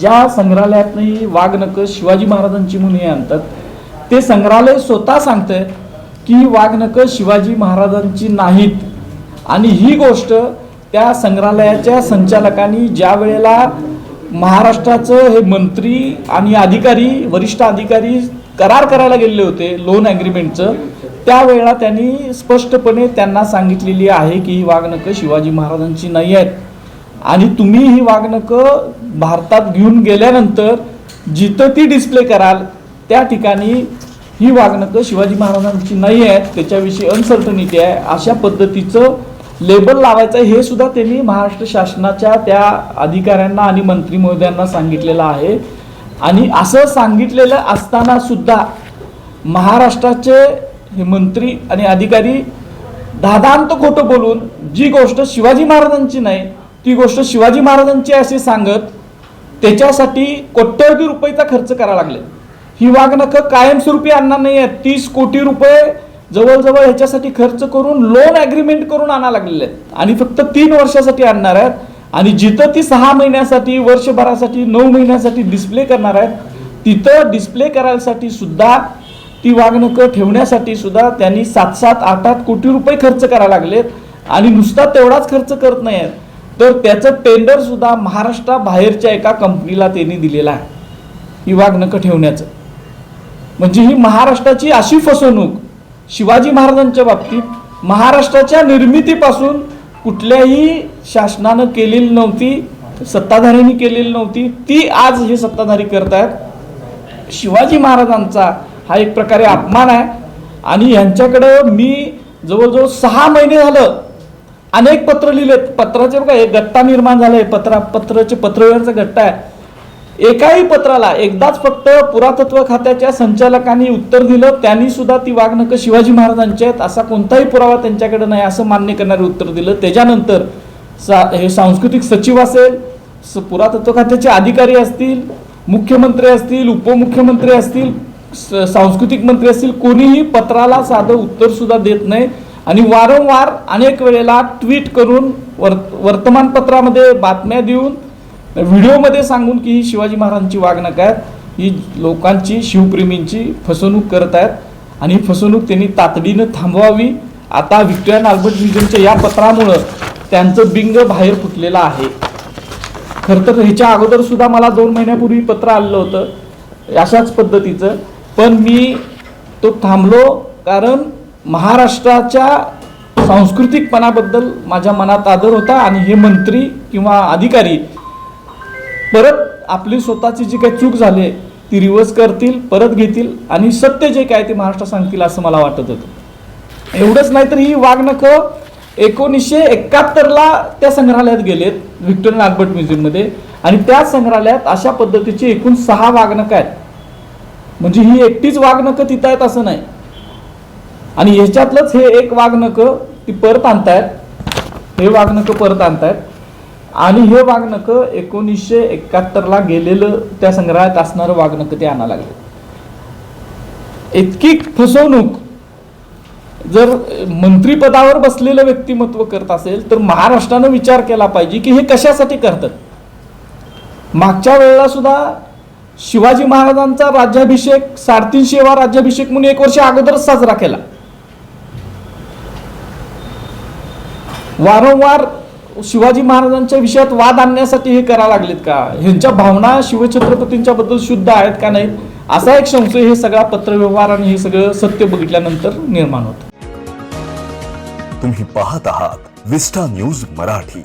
ज्या संग्रहालयातनं वाघ वाघनकं शिवाजी महाराजांची म्हणून आणतात ते संग्रहालय स्वतः सांगतंय की वाघ वाघनकं शिवाजी महाराजांची नाहीत. आणि ही गोष्ट त्या संग्रहालयाच्या संचालकांनी ज्या वेळेला महाराष्ट्राचं हे मंत्री आणि अधिकारी वरिष्ठ अधिकारी करार करायला गेलेले होते लोन ॲग्रीमेंटचं त्यावेळेला त्यांनी स्पष्टपणे त्यांना सांगितलेली आहे की ही वाघनकं शिवाजी महाराजांची नाही आहेत. आणि तुम्ही ही वागणकं भारतात घेऊन गेल्यानंतर जिथं ती डिस्प्ले कराल त्या ठिकाणी ही वागणकं शिवाजी महाराजांची नाही आहेत त्याच्याविषयी अनसर्टनिटी आहे. अशा पद्धतीचं लेबल लावायचं आहे हे सुद्धा त्यांनी महाराष्ट्र शासनाच्या त्या अधिकाऱ्यांना आणि मंत्री महोदयांना सांगितलेलं आहे. आणि असं सांगितलेलं असताना सुद्धा महाराष्ट्राचे हे मंत्री आणि अधिकारी दादांत खोटं बोलून जी गोष्ट शिवाजी महाराजांची नाही ती गोष्ट शिवाजी महाराजांची असे सांगत त्याच्यासाठी कोट्यवधी रुपयेचा खर्च करायला लागले. ही वाघनखं कायमस्वरूपी आणणार नाही आहेत. तीस कोटी रुपये जवळजवळ ह्याच्यासाठी खर्च करून लोन ॲग्रीमेंट करून आणायला लागलेले आहेत. आणि फक्त तीन वर्षासाठी आणणार आहेत. आणि जिथं ती सहा महिन्यासाठी वर्षभरासाठी नऊ महिन्यासाठी डिस्प्ले करणार आहेत तिथं डिस्प्ले करायसाठी सुद्धा ती वाघनकं ठेवण्यासाठी सुद्धा त्यांनी सात सात आठ आठ कोटी रुपये खर्च करायला लागलेत. आणि नुसता तेवढाच खर्च करत नाही आहेत तर त्याचं टेंडर सुद्धा महाराष्ट्राबाहेरच्या एका कंपनीला त्यांनी दिलेलं आहे. ही वाघनकं ठेवण्याचं. म्हणजे ही महाराष्ट्राची अशी फसवणूक शिवाजी महाराजांच्या बाबतीत महाराष्ट्राच्या निर्मितीपासून कुठल्याही शासनानं केलेली नव्हती सत्ताधाऱ्यांनी केलेली नव्हती ती आज हे सत्ताधारी करतायत. शिवाजी महाराजांचा हा एक प्रकारे अपमान आहे. आणि यांच्याकडं मी जवळजवळ सहा महिने झालं अनेक पत्र लिहिलेत. पत्राचे बघा एक गट्टा निर्माण झालाय. पत्रा पत्राचे पत्रव्यवहारचा गट्टा आहे. एकाही पत्राला एकदाच फक्त पुरातत्व खात्याच्या संचालकांनी उत्तर दिलं त्यांनी सुद्धा ती वागणकं शिवाजी महाराजांची आहेत. असा कोणताही पुरावा त्यांच्याकडे नाही असं मान्य करणारे उत्तर दिलं. त्याच्यानंतर सा हे सांस्कृतिक सचिव असेल स पुरातत्व खात्याचे अधिकारी असतील मुख्यमंत्री असतील उपमुख्यमंत्री असतील स- सांस्कृतिक मंत्री असतील कोणीही पत्राला साधं उत्तर सुद्धा देत नाही. आणि वारंवार अनेक वेळेला ट्विट करून वर्त वर्तमानपत्रामध्ये बातम्या देऊन व्हिडिओमध्ये सांगून की ही शिवाजी महाराजांची वागणूक आहेत. ही लोकांची शिवप्रेमींची फसवणूक करत आहेत. आणि ही फसवणूक त्यांनी तातडीनं थांबवावी. आता व्हिक्टोरियन अल्बर्ट म्युझियमच्या या पत्रामुळं त्यांचं बिंग बाहेर फुटलेलं आहे. खरं तर ह्याच्या अगोदर सुद्धा मला दोन महिन्यापूर्वी पत्र आलेलं होतं अशाच पद्धतीचं. पण मी तो थांबलो कारण महाराष्ट्राच्या सांस्कृतिकपणाबद्दल माझ्या मनात आदर होता आणि हे मंत्री किंवा अधिकारी परत आपली स्वतःची जी काही चूक झाली ती रिव्हर्स करतील परत घेतील आणि सत्य जे काय ते महाराष्ट्र सांगतील असं मला वाटत होतं. एवढंच नाही तर ही वाघनखं एकोणीसशे एकाहत्तरला त्या संग्रहालयात गेलेत व्हिक्टोरियन अल्बर्ट म्युझियममध्ये. आणि त्या संग्रहालयात अशा पद्धतीची एकूण सहा वाघनकं आहेत. म्हणजे ही एकटीच वाघनकं तिथं आहेत असं नाही. आणि ह्याच्यातलंच हे एक वाघनकं ती परत आणतायत. हे वाघनकं परत आणतायत. आणि हे वाघनकं एकोणीसशे एकाहत्तरला गेलेलं त्या संग्रहालयात असणारं वाघनकं ते आणायला लागले. इतकी फसवणूक. जर मंत्रीपदावर बसलेलं व्यक्तिमत्व करत असेल तर महाराष्ट्रानं विचार केला पाहिजे की हे कशासाठी करतात? मागच्या वेळेला सुद्धा शिवाजी महाराजांचा राज्याभिषेक साडेतीनशेवा राज्याभिषेक म्हणून एक वर्ष अगोदरच साजरा केला. वारंवार शिवाजी महाराजांच्या विषयात वाद आणण्यासाठी हे करायला लागलेत का? ह्यांच्या भावना शिवछत्रपतींच्या बद्दल शुद्ध आहेत का नाहीत असा एक संशय हे सगळा पत्रव्यवहार आणि हे सगळं सत्य बघितल्यानंतर निर्माण होतं. तुम्ही पाहत आहात विस्टा न्यूज मराठी.